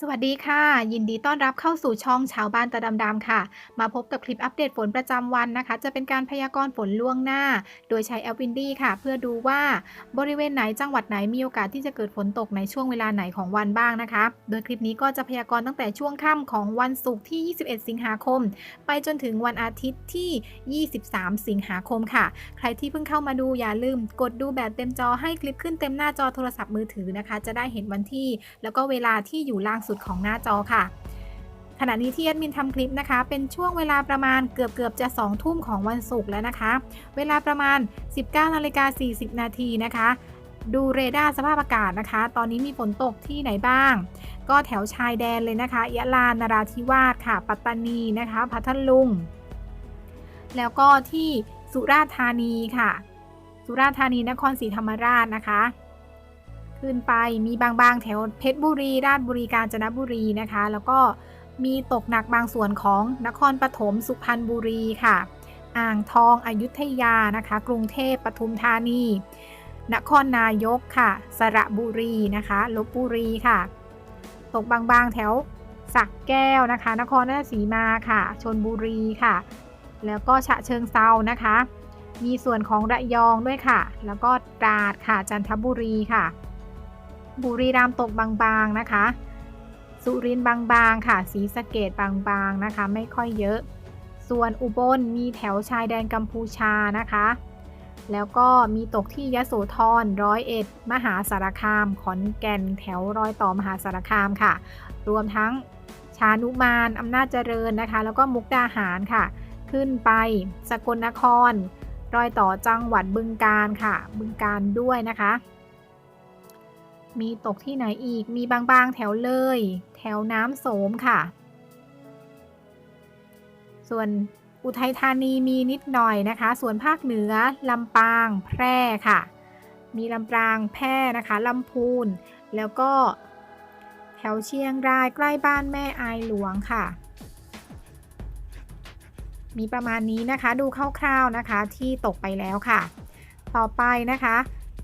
สวัสดีค่ะ ยินดีต้อนรับเข้าสู่ช่องชาวบ้านตาดำๆค่ะ มาพบกับคลิปอัปเดตฝนประจำวันนะคะ จะเป็นการพยากรณ์ฝนล่วงหน้า โดยใช้แอปวินดี้ค่ะ เพื่อดูว่าบริเวณไหนจังหวัดไหนมีโอกาสที่จะเกิดฝนตกในช่วงเวลาไหนของวันบ้างนะคะ โดยคลิปนี้ก็จะพยากรณ์ตั้งแต่ช่วงค่ำของวันศุกร์ที่ 21 สิงหาคม ไปจนถึงวันอาทิตย์ที่ 23 สิงหาคมค่ะ ใครที่เพิ่งเข้ามาดูอย่าลืม กดดูแบบเต็มจอให้คลิปขึ้นเต็มหน้าจอโทรศัพท์มือถือนะคะ จะได้เห็นวันที่ แล้วก็เวลาที่อยู่ล่างสุดของหน้าจอค่ะ ขณะนี้ที่แอดมินทำคลิปนะคะ เป็นช่วงเวลาประมาณเกือบเกือบจะ2ทุ่มของวันศุกร์แล้วนะคะ เวลาประมาณ 19นาฬิกา40 นาทีนะคะดูเรดาร์สภาพอากาศนะคะ ตอนนี้มีฝนตกที่ไหนบ้าง ก็แถวชายแดนเลยนะคะ ยะลา นราธิวาสค่ะ ปัตตานีนะคะ พัทลุง แล้วก็ที่สุราษฎร์ธานีค่ะ สุราษฎร์ธานี นครศรีธรรมราชนะคะ ขึ้นไปมีบางๆ แถวเพชรบุรี ราชบุรีกาญจนบุรีนะคะ แล้วก็มีตกหนักบางส่วนของนครปฐมสุพรรณบุรีค่ะ อ่างทองอยุธยานะคะ กรุงเทพปทุมธานี นครนายกค่ะ สระบุรีนะคะลบบุรีค่ะ ตกบางๆ แถวสักแก้วนะคะ นครราชสีมาค่ะ ชนบุรีค่ะ แล้วก็ฉะเชิงเซานะคะ มีส่วนของระยองด้วยค่ะ แล้วก็ตราดค่ะจันทบุรีค่ะ บุรีรัมย์ตกบางๆนะคะ สุรินทร์บางๆค่ะศรีสะเกดบางๆนะคะ ไม่ค่อยเยอะ ส่วนอุบลมีแถวชายแดนกัมพูชานะคะ แล้วก็มีตกที่ยโสธรร้อยเอ็ดมหาสารคาม ขอนแก่นแถวรอยต่อมหาสารคามค่ะ รวมทั้งชานุมานอำนาจเจริญนะคะ แล้วก็มุกดาหารค่ะ ขึ้นไปสกลนคร รอยต่อจังหวัดบึงกาฬค่ะ บึงกาฬด้วยนะคะ มีตกที่ไหนอีก มีบางๆ แถวเลย แถวน้ำโสมค่ะ ส่วนอุทัยธานีมีนิดหน่อยนะคะ ส่วนภาคเหนือลำปางแพร่ค่ะ มีลำปางแพร่นะคะลำพูน แล้วก็แถวเชียงรายใกล้บ้านแม่อายหลวงค่ะ มีประมาณนี้นะคะดูคร่าวๆนะคะที่ตกไปแล้วค่ะ ต่อไปนะคะ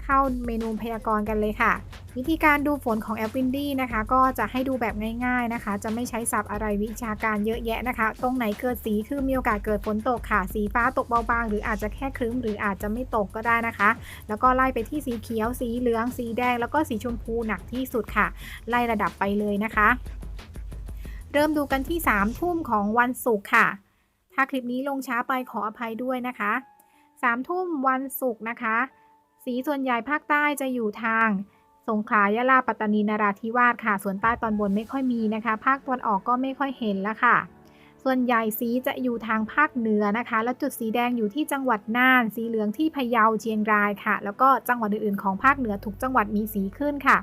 เข้าเมนูพยากรณ์กันเลยค่ะ วิธีการดูฝนของแอปวินดี้นะคะ ก็จะให้ดูแบบง่ายๆนะคะ จะไม่ใช้ศัพท์อะไรวิชาการเยอะแยะนะคะ ตรงไหนเกิดสีคือมีโอกาสเกิดฝนตกค่ะ สีฟ้าตกเบาๆหรืออาจจะแค่ครึ้มหรืออาจจะไม่ตกก็ได้นะคะ แล้วก็ไล่ไปที่สีเขียว สีเหลือง สีแดง แล้วก็สีชมพูหนักที่สุดค่ะ ไล่ระดับไปเลยนะคะ เริ่มดูกันที่3ทุ่มของวันศุกร์ค่ะ ถ้าคลิปนี้ลงช้าไปขออภัยด้วยนะคะ3ทุ่มวันศุกร์นะคะ สีส่วนใหญ่ภาคใต้จะอยู่ทางสงขลายะลาปัตตานีนราธิวาสค่ะ ส่วนใต้ตอนบนไม่ค่อยมีนะคะ ภาคตะวันออกก็ไม่ค่อยเห็นแล้วค่ะ ส่วนใหญ่สีจะอยู่ทางภาคเหนือนะคะ แล้วจุดสีแดงอยู่ที่จังหวัดน่าน สีเหลืองที่พะเยาเชียงรายค่ะ แล้วก็จังหวัดอื่นๆของภาคเหนือทุกจังหวัดมีสีขึ้นค่ะ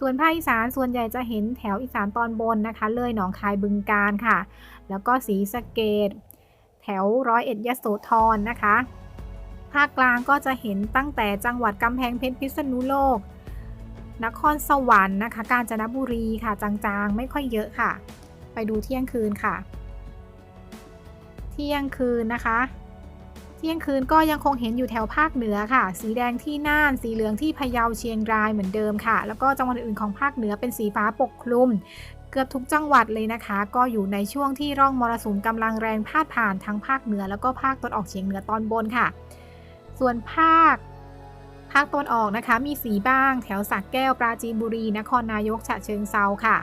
ส่วนภาคอีสานส่วนใหญ่จะเห็นแถวอีสานตอนบนนะคะ เลยหนองคายบึงกาฬค่ะ แล้วก็สีสะเกดแถวร้อยเอ็ดยโสธรนะคะ ภาคกลางก็จะเห็นตั้งแต่จังหวัดกำแพงเพชรพิษณุโลก นครสวรรค์นะคะ กาญจนบุรีค่ะ จางๆ ไม่ค่อยเยอะค่ะ ไปดูเที่ยงคืนค่ะ เที่ยงคืนนะคะ เที่ยงคืนก็ยังคงเห็นอยู่แถวภาคเหนือค่ะ สีแดงที่น่าน สีเหลืองที่พะเยาเชียงรายเหมือนเดิมค่ะ แล้วก็จังหวัดอื่นของภาคเหนือเป็นสีฟ้าปกคลุมเกือบทุกจังหวัดเลยนะคะ ก็อยู่ในช่วงที่ร่องมรสุมกำลังแรงพาดผ่านทั้งภาคเหนือแล้วก็ภาคตะวันออกเฉียงเหนือตอนบนค่ะ ส่วนภาค ภาคตะวันออกนะคะ มีสีบ้าง แถวสักแก้วปราจีนบุรี นครนายกฉะเชิงเซาค่ะ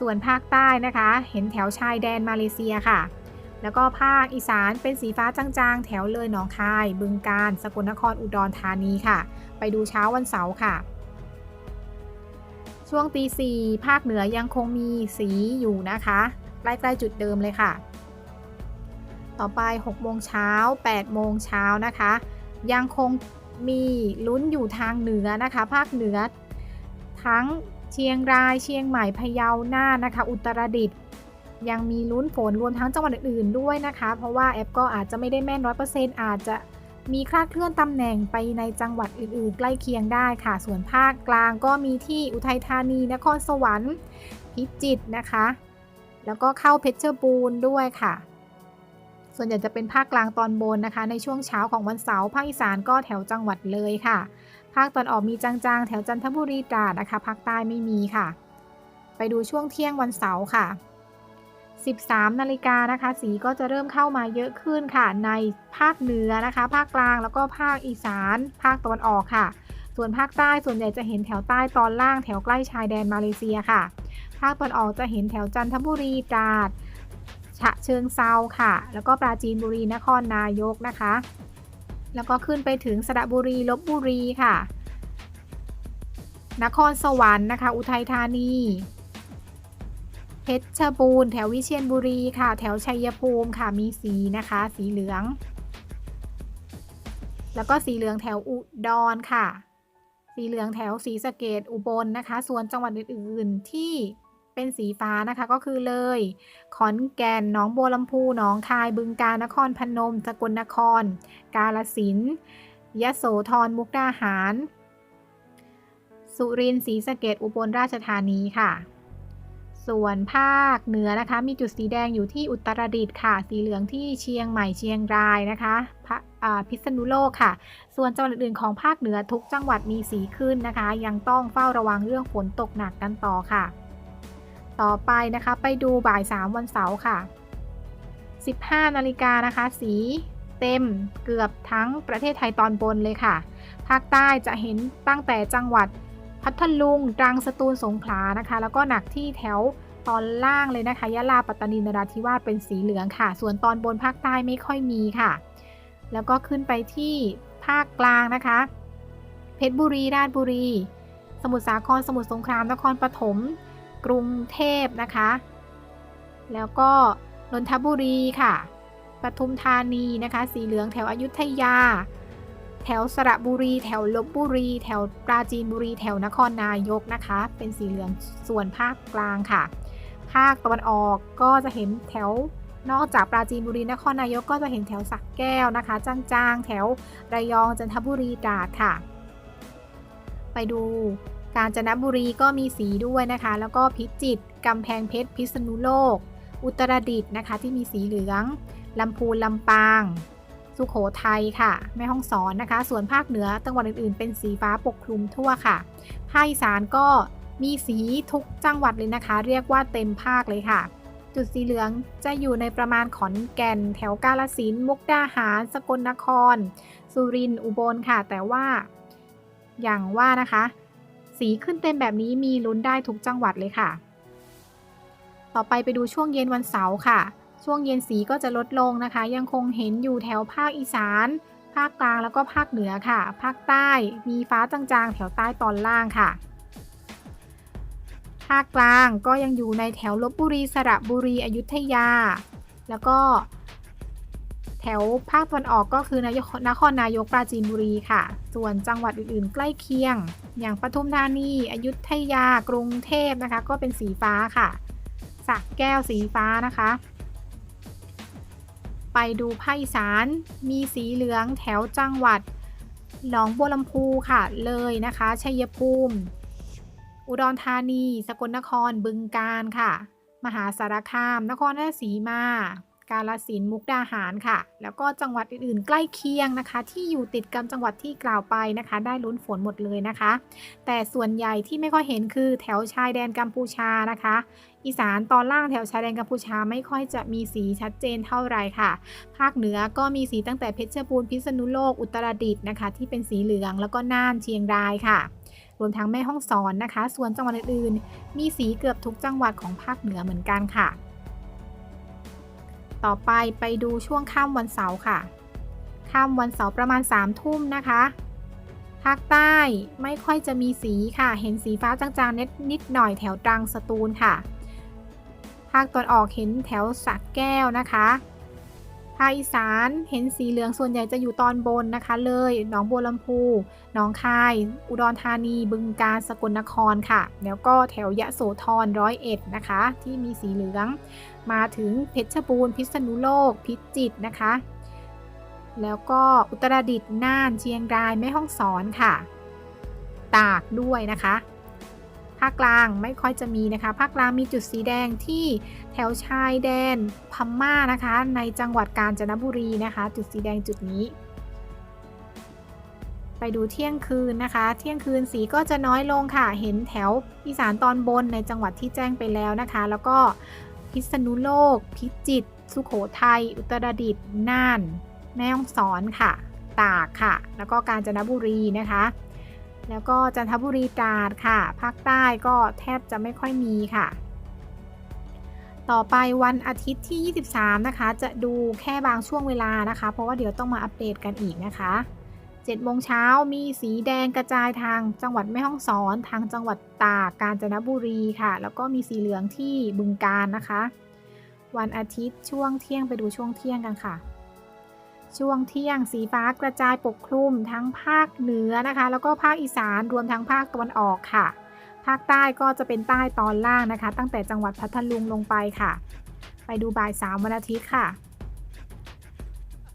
ส่วนภาคใต้นะคะ เห็นแถวชายแดนมาเลเซียค่ะ แล้วก็ภาคอีสานเป็นสีฟ้าจางๆ แถวเลยหนองคาย บึงกาฬสกลนครอุดรธานีค่ะ ไปดูเช้าวันเสาร์ค่ะช่วงตีสี่ภาคเหนือยังคงมีสีอยู่นะคะ ใกล้ๆจุดเดิมเลยค่ะ ต่อไป 6 โมงเช้า 8 โมงเช้านะคะ ยังคงมีลุ้นอยู่ทางเหนือนะคะ ภาคเหนือ ทั้งเชียงรายเชียงใหม่พะเยาน่านนะคะ อุตรดิตถ์ยังมีลุ้นฝนรวมทั้งจังหวัดอื่นๆด้วยนะคะ เพราะว่าแอปก็อาจจะไม่ได้แม่นร้อยเปอร์เซ็นต์อาจจะมีคลาดเคลื่อนตำแหน่งไปในจังหวัดอื่นๆ ใกล้เคียงได้ค่ะ ส่วนภาคกลางก็มีที่อุทัยธานี นครสวรรค์ พิจิตรนะคะ แล้วก็เข้าเพชรบูรณ์ด้วยค่ะ ส่วนใหญ่จะเป็นภาคกลางตอนบนนะคะ ในช่วงเช้าของวันเสาร์ภาคอีสานก็แถวจังหวัดเลยค่ะ ภาคตอนออกมีจางๆ แถวจันทบุรีตราดนะคะภาคใต้ไม่มีค่ะ ไปดูช่วงเที่ยงวันเสาร์ค่ะ 13นาฬิกานะคะ สีก็จะเริ่มเข้ามาเยอะขึ้นค่ะ ในภาคเหนือนะคะ ภาคกลางแล้วก็ภาคอีสาน ภาคตะวันออกค่ะ ส่วนภาคใต้ส่วนใหญ่จะเห็นแถวใต้ตอนล่างแถวใกล้ชายแดนมาเลเซียค่ะ ภาคตะวันออกจะเห็นแถวจันทบุรีตราด ฉะเชิงเซาค่ะ แล้วก็ปราจีนบุรีนครนายกนะคะ แล้วก็ขึ้นไปถึงสระบุรีลบบุรีค่ะ นครสวรรค์นะคะ อุทัยธานี เพชรบูรณ์แถววิเชียรบุรีค่ะ แถวชัยภูมิค่ะมีสีนะคะ สีเหลือง แล้วก็สีเหลืองแถวอุดรค่ะ สีเหลืองแถวศรีสะเกดอุบลนะคะ ส่วนจังหวัดอื่นๆที่ เป็นสีฟ้านะคะก็คือเลย ขอนแก่นหนองบัวลำพูหนองคายบึงกาฬนครพนมสกลนคร กาลสินธุ์ยะโสธรมุกดาหาร สุรินทร์ศรีสะเกดอุบลราชธานีค่ะ ส่วนภาคเหนือนะคะ มีจุดสีแดงอยู่ที่อุตรดิตถ์ค่ะ สีเหลืองที่เชียงใหม่เชียงรายนะคะพ,พิษณุโลกค่ะ ส่วนจังหวัดอื่นของภาคเหนือทุกจังหวัดมีสีขึ้นนะคะ ยังต้องเฝ้าระวังเรื่องฝนตกหนักกันต่อค่ะ ต่อไปนะคะ ไปดูบ่าย 3 วันเสาร์ค่ะ 15 นาฬิกานะคะ สีเต็มเกือบทั้งประเทศไทยตอนบนเลยค่ะ ภาคใต้จะเห็นตั้งแต่จังหวัดพัทลุงตรังสตูลสงขลานะคะ แล้วก็หนักที่แถวตอนล่างเลยนะคะยะลาปัตตานีนราธิวาสเป็นสีเหลืองค่ะ ส่วนตอนบนภาคใต้ไม่ค่อยมีค่ะ แล้วก็ขึ้นไปที่ภาคกลางนะคะ เพชรบุรีราชบุรี สมุทรสาครสมุทรสงครามนครปฐม กรุงเทพนะคะ แล้วก็นนทบุรีค่ะปทุมธานีนะคะ สีเหลืองแถวอยุธยา แถวสระบุรี แถวลบบุรี แถวปราจีนบุรี แถวนครนายกนะคะ เป็นสีเหลืองส่วนภาคกลางค่ะ ภาคตะวันออกก็จะเห็นแถวนอกจากปราจีนบุรีนครนายกก็จะเห็นแถวสักแก้วนะคะจางๆ แถวระยองจันทบุรีตราดค่ะ ไปดู กาญจนบุรีก็มีสีด้วยนะคะ แล้วก็พิจิตรกำแพงเพชรพิษณุโลก อุตรดิตถ์นะคะที่มีสีเหลืองลำพูนลำปาง สุโขทัยค่ะ แม่ฮ่องสอนนะคะ ส่วนภาคเหนือจังหวัดอื่นๆ เป็นสีฟ้าปกคลุมทั่วค่ะภาคอีสานก็มีสีทุกจังหวัดเลยนะคะ เรียกว่าเต็มภาคเลยค่ะ จุดสีเหลืองจะอยู่ในประมาณขอนแก่น แถวกาลสินมุกดาหาร สกลนคร สุรินทร์อุบลค่ะ แต่ว่า อย่างว่านะคะ สีขึ้นเต็มแบบนี้มีลุ้นได้ทุกจังหวัดเลยค่ะ ต่อไปไปดูช่วงเย็นวันเสาร์ค่ะ ช่วงเย็นสีก็จะลดลงนะคะ ยังคงเห็นอยู่แถวภาคอีสาน ภาคกลางแล้วก็ภาคเหนือค่ะ ภาคใต้มีฟ้าจางๆ แถวใต้ตอนล่างค่ะ ภาคกลางก็ยังอยู่ในแถวลบบุรีสระบุรีอยุธยา แล้วก็ ถวภาคตะวันออกก็คือนายกนครนายกปราจีนบุรีค่ะ ส่วนจังหวัดอื่นๆ ใกล้เคียง อย่างปทุมธานี อยุธยา กรุงเทพนะคะ ก็เป็นสีฟ้าค่ะสักแก้วสีฟ้านะคะ ไปดูภาคอีสาน มีสีเหลืองแถวจังหวัดหนองบัวลำพูค่ะ เลยนะคะ ชัยภูมิ อุดรธานี สกลนคร บึงกาฬค่ะ มหาสารคาม นครราชสีมา กาลสินมุกดาหารค่ะ แล้วก็จังหวัดอื่นๆ ใกล้เคียงนะคะ ที่อยู่ติดกับจังหวัดที่กล่าวไปนะคะ ได้ลุ้นฝนหมดเลยนะคะ แต่ส่วนใหญ่ที่ไม่ค่อยเห็นคือแถวชายแดนกัมพูชานะคะ อีสานตอนล่างแถวชายแดนกัมพูชาไม่ค่อยจะมีสีชัดเจนเท่าไหร่ค่ะ ภาคเหนือก็มีสีตั้งแต่เพชรบูรณ์พิษณุโลกอุตรดิตถ์นะคะ ที่เป็นสีเหลืองแล้วก็น่านเชียงรายค่ะรวมทั้งแม่ฮ่องสอนนะคะ ส่วนจังหวัดอื่นๆ มีสีเกือบทุกจังหวัดของภาคเหนือเหมือนกันค่ะ ต่อไปไปดูช่วงค่ำวันเสาร์ค่ะค่ำวันเสาร์ประมาณ3ามทุ่มนะคะ ภาคใต้ไม่ค่อยจะมีสีค่ะ เห็นสีฟ้าจางๆนิดนิดหน่อยแถวตรังสตูลค่ะ ภาคตอนออกเห็นแถวสักแก้วนะคะ ภาคอีสานเห็นสีเหลืองส่วนใหญ่จะอยู่ตอนบนนะคะ เลยหนองบัวลำพูหนองคาย อุดรธานี บึงกาฬสกลนครค่ะ แล้วก็แถวยะโสธรร้อยเอ็ดนะคะ ที่มีสีเหลือง มาถึงเพชรบูรณ์พิษณุโลก พิจิตรนะคะ แล้วก็อุตรดิตถ์น่านเชียงรายแม่ฮ่องสอนค่ะ ตากด้วยนะคะาคกลางไม่ค่อยจะมีนะคะ ภาคกลางมีจุดสีแดงที่แถวชายแดนพม่านะคะ ในจังหวัดกาญจนบุรีนะคะ จุดสีแดงจุดนี้ ไปดูเที่ยงคืนนะคะ เที่ยงคืนสีก็จะน้อยลงค่ะ เห็นแถวอีสานตอนบนในจังหวัดที่แจ้งไปแล้วนะคะ แล้วก็พิษณุโลก พิจิตร สุขโขทัย อุตรดิตถ์ น่าน แม่ฮ่องสอนค่ะ ตากค่ะ แล้วก็กาญจนบุรีนะคะ แล้วก็จันทบุรีตราดค่ะ ภาคใต้ก็แทบจะไม่ค่อยมีค่ะ ต่อไปวันอาทิตย์ที่ 23 นะคะ จะดูแค่บางช่วงเวลานะคะ เพราะว่าเดี๋ยวต้องมาอัปเดตกันอีกนะคะ7โมงเช้ามีสีแดงกระจายทางจังหวัดแม่ฮ่องสอน ทางจังหวัดตากกาญจนบุรีค่ะ แล้วก็มีสีเหลืองที่บึงกาฬนะคะ วันอาทิตย์ช่วงเที่ยงไปดูช่วงเที่ยงกันค่ะ ช่วงเที่ยงสีฟ้ากระจายปกคลุมทั้งภาคเหนือนะคะ แล้วก็ภาคอีสานรวมทั้งภาคตะวันออกค่ะ ภาคใต้ก็จะเป็นใต้ตอนล่างนะคะ ตั้งแต่จังหวัดพัทลุงลงไปค่ะ ไปดูบ่ายสามวันอาทิตย์ค่ะ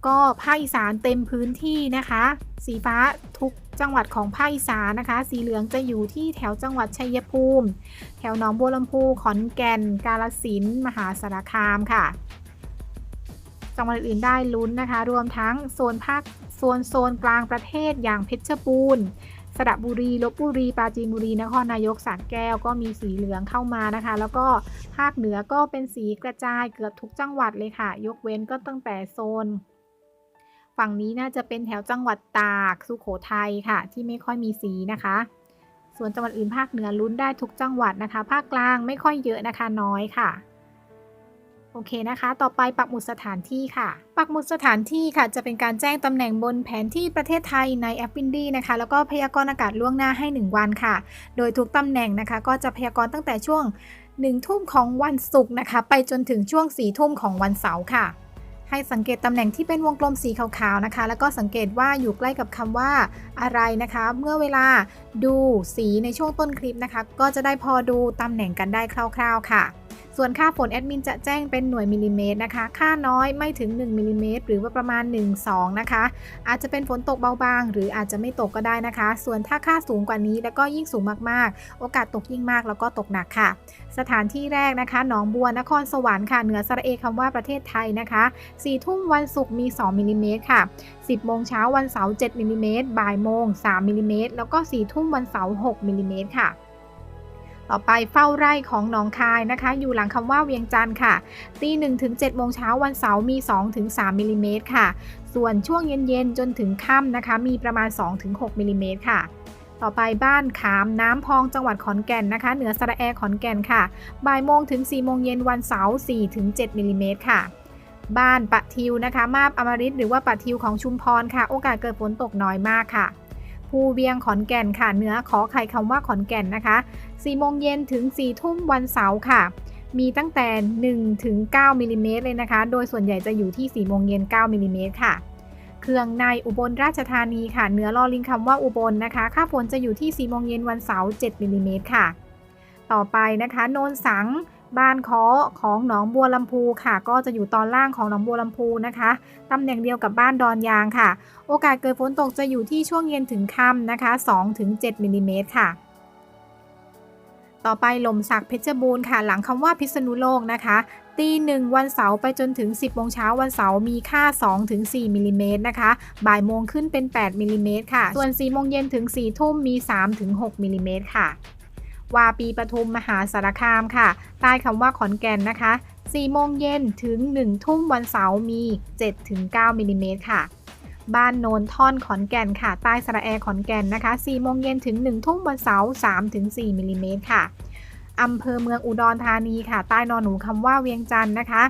ก็ภาคอีสานเต็มพื้นที่นะคะ สีฟ้าทุกจังหวัดของภาคอีสานนะคะ สีเหลืองจะอยู่ที่แถวจังหวัดชัยภูมิ แถวหนองบัวลำพูขอนแก่น กาฬสินมหาสารคามค่ะ จังหวัดอื่นได้ลุ้นนะคะ รวมทั้งโซนภาคโซนโซนกลางประเทศอย่างเพชรบูรณ์สระบุรีลบบุรีปราจีนบุรีนครนายกสระแก้วก็มีสีเหลืองเข้ามานะคะ แล้วก็ภาคเหนือก็เป็นสีกระจายเกือบทุกจังหวัดเลยค่ะ ยกเว้นก็ตั้งแต่โซน ฝั่งนี้น่าจะเป็นแถวจังหวัดตากสุขโขทัยค่ะ ที่ไม่ค่อยมีสีนะคะ ส่วนจังหวัดอื่นภาคเหนือลุ้นได้ทุกจังหวัดนะคะ ภาคกลางไม่ค่อยเยอะนะคะน้อยค่ะ โอเคนะคะ ต่อไปปักหมุดสถานที่ค่ะ ปักหมุดสถานที่ค่ะ จะเป็นการแจ้งตำแหน่งบนแผนที่ประเทศไทยในแอปวินดี้นะคะ แล้วก็พยากรณ์อากาศล่วงหน้าให้ 1 วันค่ะ โดยทุกตำแหน่งนะคะ ก็จะพยากรณ์ตั้งแต่ช่วง 1 ทุ่มของวันศุกร์นะคะ ไปจนถึงช่วง4ทุ่มของวันเสาร์ค่ะ ให้สังเกตตำแหน่งที่เป็นวงกลมสีขาวๆนะคะ แล้วก็สังเกตว่าอยู่ใกล้กับคำว่าอะไรนะคะ เมื่อเวลาดูสีในช่วงต้นคลิปนะคะ ก็จะได้พอดูตำแหน่งกันได้คร่าว ๆ ค่ะ ส่วนค่าฝนแอดมินจะแจ้งเป็นหน่วยมิลลิเมตรนะคะ ค่าน้อยไม่ถึง 1มิลลิเมตรหรือว่าประมาณ 1-2 นะคะ อาจจะเป็นฝนตกเบาบาง หรืออาจจะไม่ตกก็ได้นะคะ ส่วนถ้าค่าสูงกว่านี้แล้วก็ยิ่งสูงมากๆ โอกาสตกยิ่งมากแล้วก็ตกหนักค่ะ สถานที่แรกนะคะ หนองบัวนครสวรรค์ค่ะ เหนือสระเอคำว่าประเทศไทยนะคะ4ทุ่มวันศุกร์มี 2มิลลิเมตรค่ะ 10โมงเช้าวันเสาร์7มิลลิเมตรบ่ายโมง3มิลลิเมตรแล้วก็4ทุ่มวันเสาร์6มิลลิเมตรค่ะ ต่อไปเฝ้าไร่ของหนองคายนะคะ อยู่หลังคำว่าเวียงจันทร์ค่ะ ตีหนึ่งถึง7โมงเช้าวันเสาร์มี2ถึง3มิลลิเมตรค่ะ ส่วนช่วงเย็นๆ จนถึงค่ำนะคะ มีประมาณ2ถึง6มิลลิเมตรค่ะต่อไปบ้านขามน้ำพองจังหวัดขอนแก่นนะคะ เหนือสระแอขอนแก่นค่ะบ่ายโมงถึง4โมงเย็นวันเสาร์4ถึง7มิลลิเมตรค่ะ บ้านปะทิวนะคะ มาบอมฤตหรือว่าปะทิวของชุมพรค่ะ โอกาสเกิดฝนตกน้อยมากค่ะ ภูเวียงขอนแก่นค่ะเหนือขอไข่คำว่าขอนแก่นนะคะ4โมงเย็นถึง4ทุ่มวันเสาร์ค่ะ มีตั้งแต่ 1 ถึง 9มิลลิเมตรเลยนะคะ โดยส่วนใหญ่จะอยู่ที่ 4 โมงเย็น 9มิลลิเมตรค่ะ เครื่องในอุบลราชธานีค่ะเหนือลอลิงคำว่าอุบลนะคะ ค่าฝนจะอยู่ที่ 4 โมงเย็นวันเสาร์ 7มิลลิเมตรค่ะ ต่อไปนะคะ โนนสัง บ้านเคาะของหนองบัวลำพูค่ะ ก็จะอยู่ตอนล่างของหนองบัวลำพูนะคะตำแหน่งเดียวกับบ้านดอนยางค่ะ โอกาสเกิดฝนตกจะอยู่ที่ช่วงเย็นถึงค่ำนะคะ 2-7มิลลิเมตรค่ะ ต่อไปลมสักเพชรบูรณ์ค่ะ หลังคำว่าพิษณุโลกนะคะตีหนึ่งวันเสาร์ไปจนถึง 10โมงเช้าวันเสาร์มีค่า 2-4มิลลิเมตรนะคะ บ่ายโมงขึ้นเป็น 8มิลลิเมตรค่ะ ส่วน4โมงเย็นถึง 4 ทุ่มมี 3-6มิลลิเมตรค่ะ วาปีปทุมมหาสารคามค่ะ ใต้คำว่าขอนแก่นนะคะ 4 โมงเย็นถึง 1 ทุ่มวันเสาร์มี 7-9มิลลิเมตรค่ะ บ้านโนนท่อนขอนแก่นค่ะ ใต้สระแอขอนแก่นนะคะ4โมงเย็นถึง 1 ทุ่มวันเสาร์3-4มิลลิเมตรค่ะอำเภอเมืองอุดรธานีค่ะ ใต้นอนหนูคำว่าเวียงจันทร์นะคะ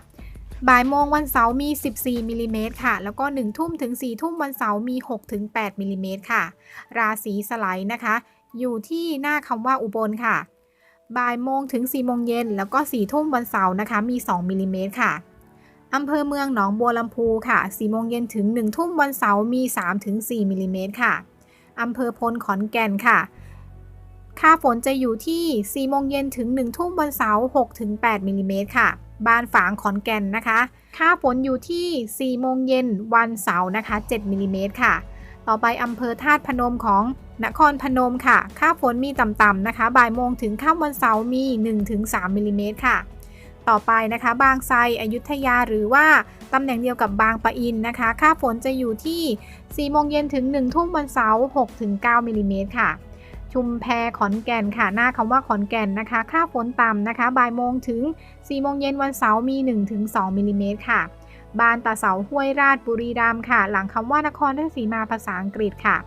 บ่ายโมงวันเสาร์มี 14มิลลิเมตรค่ะ แล้วก็ 1 ทุ่มถึง 4 ทุ่มวันเสาร์มี 6-8มิลลิเมตรค่ะ ราศีสไลด์นะคะ อยู่ที่หน้าคำว่าอุบลค่ะ บ่ายโมงถึง 4 โมงเย็น แล้วก็ 4 ทุ่มวันเสาร์นะคะ มี 2 มิลลิเมตรค่ะอำเภอเมืองหนองบัวลำพูค่ะ 4 โมงเย็นถึง 1 ทุ่มวันเสาร์มี 3-4 มิลลิเมตรค่ะอำเภอพลขอนแก่นค่ะ ค่าฝนจะอยู่ที่ 4 โมงเย็นถึง 1 ทุ่มวันเสาร์6-8 มิลลิเมตรค่ะบ้านฝางขอนแก่นนะคะ ค่าฝนอยู่ที่ 4 โมงเย็นวันเสาร์นะคะ 7 มิลลิเมตรค่ะ ต่อไปอำเภอธาตุพนมของ นครพนมค่ะ ค่าฝนมีต่ำๆนะคะ บ่ายโมงถึงค่ำวันเสาร์มี 1-3มิลลิเมตรค่ะ ต่อไปนะคะ บางไทรอยุธยาหรือว่าตำแหน่งเดียวกับบางปะอินนะคะ ค่าฝนจะอยู่ที่ 4 โมงเย็นถึง 1 ทุ่มวันเสาร์6-9มิลลิเมตรค่ะ ชุมแพขอนแก่นค่ะ หน้าคำว่าขอนแก่นนะคะ ค่าฝนต่ำนะคะ บ่ายโมงถึง 4 โมงเย็นวันเสาร์มี 1-2มิลลิเมตรค่ะบ้านตาเสาห้วยราชบุรีรัมย์ค่ะ หลังคำว่านครราชสีมาภาษาอังกฤษค่ะ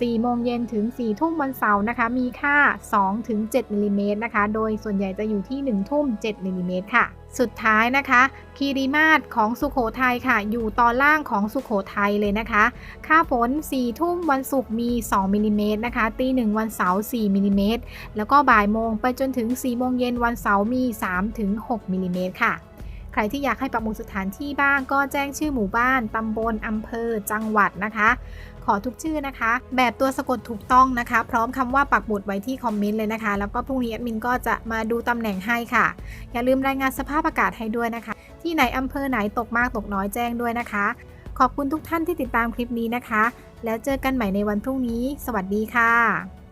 4 โมงเย็นถึง 4 ทุ่มวันเสาร์นะคะ มีค่า2ถึง7มิลลิเมตรนะคะ โดยส่วนใหญ่จะอยู่ที่ 1 ทุ่ม 7มิลลิเมตรค่ะ สุดท้ายนะคะ คีรีมาศของสุขโขทัยค่ะ อยู่ตอนล่างของสุขโขทัยเลยนะคะ ค่าฝน 4 ทุ่มวันศุกร์มี 2มิลลิเมตรนะคะ ตีหนึ่งวันเสาร์ 4มิลลิเมตร แล้วก็บ่ายโมงไปจนถึง 4 โมงเย็นวันเสาร์มี3ถึง6มิลลิเมตรค่ะ ใครที่อยากให้ปักหมุดสถานที่บ้างก็แจ้งชื่อหมู่บ้าน ตำบล อำเภอ จังหวัดนะคะ ขอทุกชื่อนะคะ แบบตัวสะกดถูกต้องนะคะ พร้อมคำว่าปักหมุดไว้ที่คอมเมนต์เลยนะคะ แล้วก็พรุ่งนี้แอดมินก็จะมาดูตำแหน่งให้ค่ะ อย่าลืมรายงานสภาพอากาศให้ด้วยนะคะ ที่ไหนอำเภอไหนตกมากตกน้อยแจ้งด้วยนะคะ ขอบคุณทุกท่านที่ติดตามคลิปนี้นะคะ แล้วเจอกันใหม่ในวันพรุ่งนี้ สวัสดีค่ะ